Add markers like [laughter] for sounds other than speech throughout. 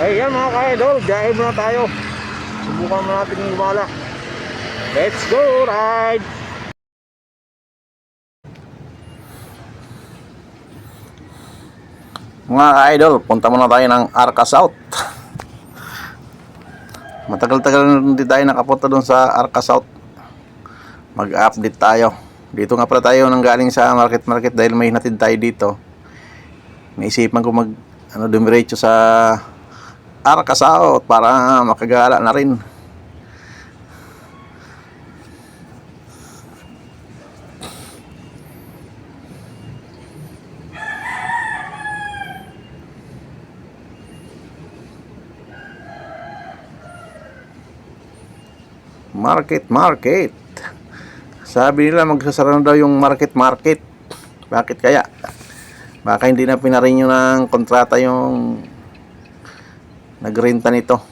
Ayan mga ka-idol, biyahe muna tayo. Subukan muna natin gumala. Let's go ride! Mga ka-idol, punta muna tayo ng Arca South. Matagal-tagal na hindi tayo nakapunta doon sa Arca South. Mag-update tayo. Dito nga pala tayo nang galing sa market market dahil may natid tayo dito. Naisipan ko mag ano dumiretso sa Arca South para makagala na rin. Market market. Sabi nila magsasara na daw yung market market. Bakit kaya? Baka hindi na pinarinyo ng kontrata yung nagrenta nito.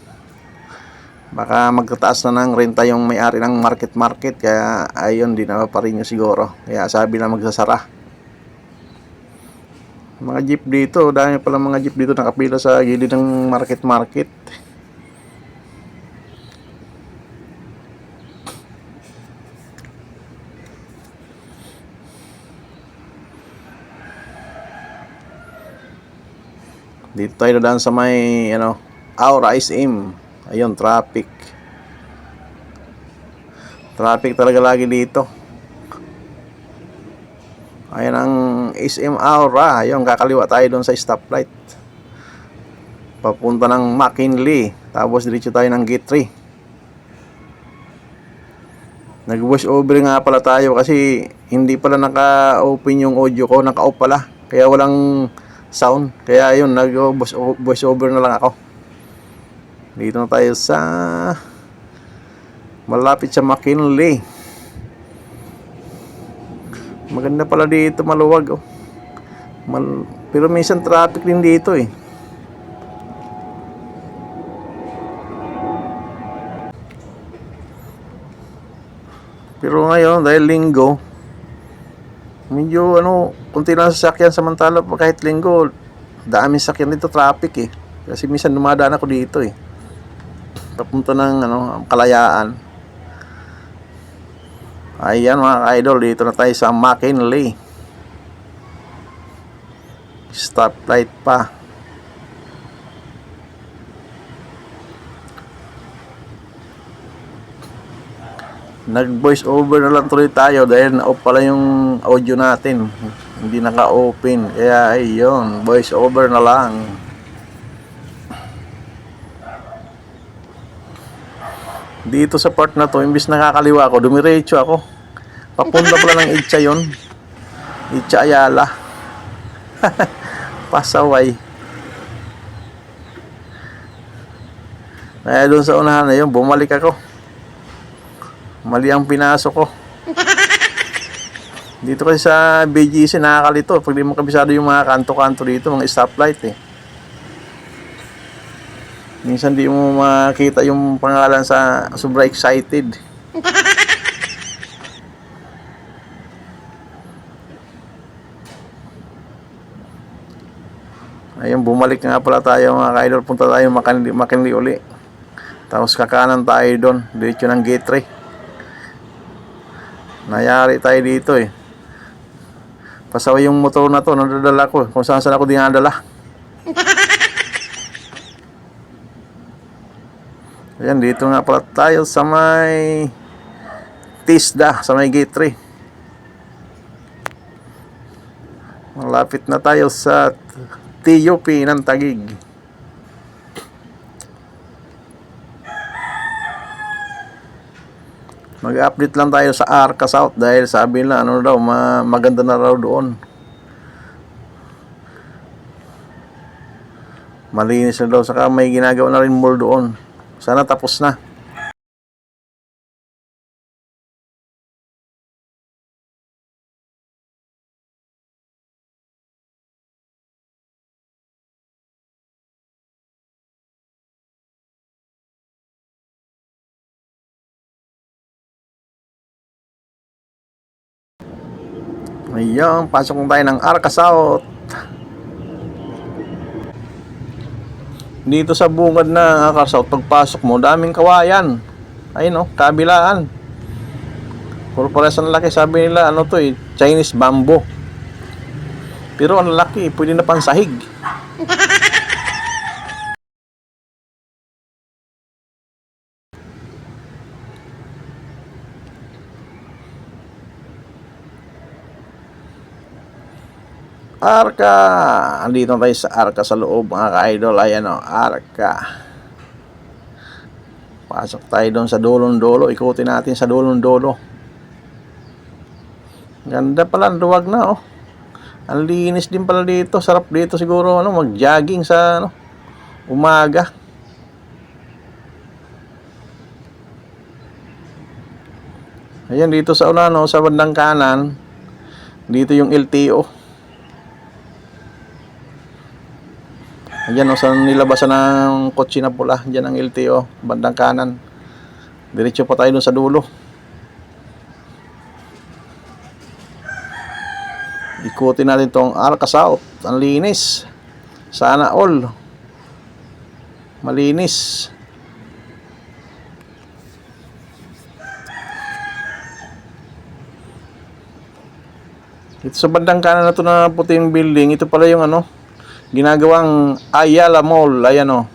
Baka magtataas na ng renta yung may-ari ng market market kaya ayun di na pa rin siguro. Kaya sabi na magsasara. Mga jeep dito, dahil pala mga jeep dito nakapila sa gilid ng market market. Dito tayo dadaan sa may ano, Aura SM. Ayun, traffic. Traffic talaga lagi dito. Ayan ang SM Aura. Ayun, kakaliwa tayo doon sa stoplight. Papunta ng McKinley. Tapos diretso tayo ng Gate 3. Nag-voice over nga pala tayo kasi hindi pala naka-open yung audio ko, naka-off pala. Kaya walang sound. Kaya yun, nag-voice over na lang ako. Dito na tayo sa malapit sa McKinley. Maganda pala dito, maluwag oh. Mal pero minsan traffic din dito eh. Pero ngayon, dahil linggo, medyo ano, kunti lang sasakyan samantala kahit linggo, dami sasakyan dito, traffic eh. Kasi minsan dumadaan ako dito eh. Papunta ng ano, kalayaan. Ayan mga idol, dito na tayo sa McKinley. Stoplight pa. nag-voice over na lang tuloy tayo dahil na-off pala yung audio natin. Hindi naka-open. Kaya ayun, voice over na lang. Dito sa part na to, imbis nakakaliwa ako, dumiretso ako. Papunta pala ng Itcha yun. Itcha Ayala. [laughs] Pasaway. Kaya doon sa unahan na yun, bumalik ako. Mali ang pinasok ko. Dito kasi sa BGC nakakalito pag di mo kabisado yung mga kanto-kanto dito, mga stoplight eh. Minsan di mo makita yung pangalan sa sobra excited. [laughs] Ayun, bumalik nga pala tayo mga ka-idol. Punta tayo makinli, makinli uli. Tapos kakanan tayo doon. Diretso ng gate 3. Nayari tayo dito eh. Pasaway yung motor na to, nadadala ko. Kung saan saan ako dinadala. [laughs] Ayan, dito nga pala tayo sa may Tisda, sa may gate 3. Malapit na tayo sa TUP ng Tagig. Mag-update lang tayo sa Arca South dahil sabi nila ano daw ma maganda na raw doon. Malinis na daw saka may ginagawa na rin mall doon. Sana tapos na. Ayun, pasok tayo ng Arca South. Dito sa bungad na Arca South, pagpasok mo, daming kawayan. Ayun oh, kabilaan. Ang laki. Sabi nila, ano to eh, Chinese bamboo. Pero ang laki, pwede na pansahig. Arka. Andito tayo sa Arka sa loob mga ka-idol. Ayan o, Arka. Pasok tayo doon sa dulong dolo. Ikutin natin sa dulong dolo. Ganda pala, ang duwag na oh. Ang linis din pala dito. Sarap dito siguro ano, mag-jogging sa ano, umaga. Ayan dito sa una no, sa bandang kanan. Dito yung LTO. Ayan o, sa nilabasan ng kotse na pula. Diyan ang LTO, bandang kanan. Diretso pa tayo dun sa dulo. Ikutin natin tong Arca South. Ang linis. Sana all. Malinis. Ito sa bandang kanan na to na puting building, ito pala yung ano, ginagawang Ayala Mall. Ayan o.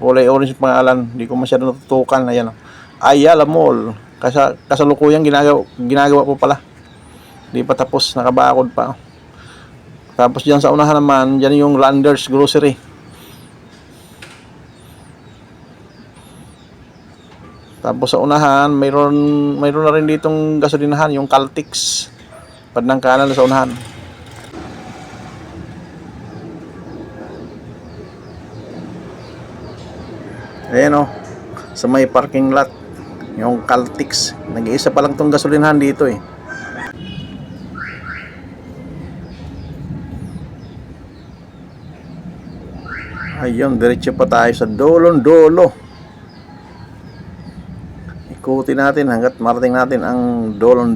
Kulay orange pangalan. Hindi ko masyado natutukan. Ayan o. Ayala Mall. Kasa, kasalukuyang ginagawa, ginagawa po pala. Hindi pa tapos. Nakabakod pa. Tapos dyan sa unahan naman, dyan yung Landers Grocery. Tapos sa unahan, mayroon, mayroon na rin ditong gasolinahan, yung Caltex. Padang kanan sa unahan. Ayan o, sa may parking lot, yung Caltex. Nag-iisa pa lang tong gasolinahan dito eh. Ayun, diretso pa tayo sa dolon dolo. Ikutin natin hanggat marating natin ang dolon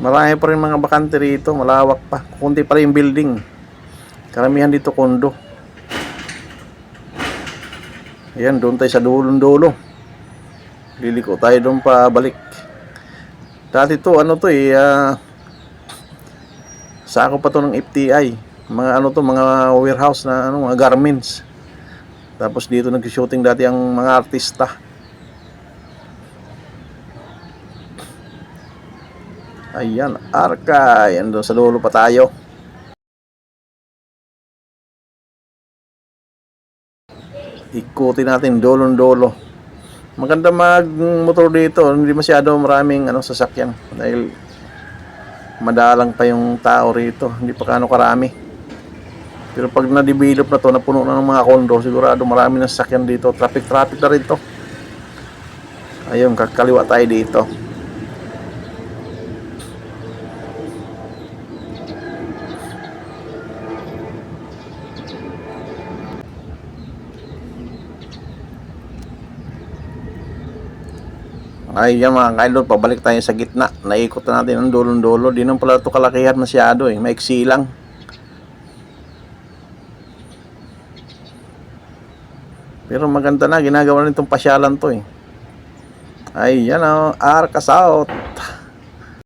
Marami pa rin mga bakante rito, malawak pa. Kunti pa rin yung building. Karamihan dito kondo. Ayan, doon tayo sa dulong dulo. Liliko tayo doon pa balik. Dati to, ano to eh, ah, sako pa to ng FTI. Mga ano to, mga warehouse na ano, mga garments. Tapos dito nag-shooting dati ang mga artista. Ayan, Arca. Ayan, doon sa dulo pa tayo. Ikutin natin dolon dolo. Maganda mag-motor dito. Hindi masyado maraming ano, sasakyan. Dahil madalang pa yung tao rito. Hindi pa kano karami. Pero pag na-develop na to, napuno na ng mga kondo, sigurado marami na sasakyan dito. Traffic-traffic na rin to. Ayun, kakaliwa tayo dito. Ay, yan mga kaidol, pabalik tayo sa gitna. Naikot na natin ang dulong-dulo. Di naman pala ito kalakihan masyado eh. Maiksi lang. Pero maganda na, ginagawa na itong pasyalan to eh. Ay, yan o, Arca South.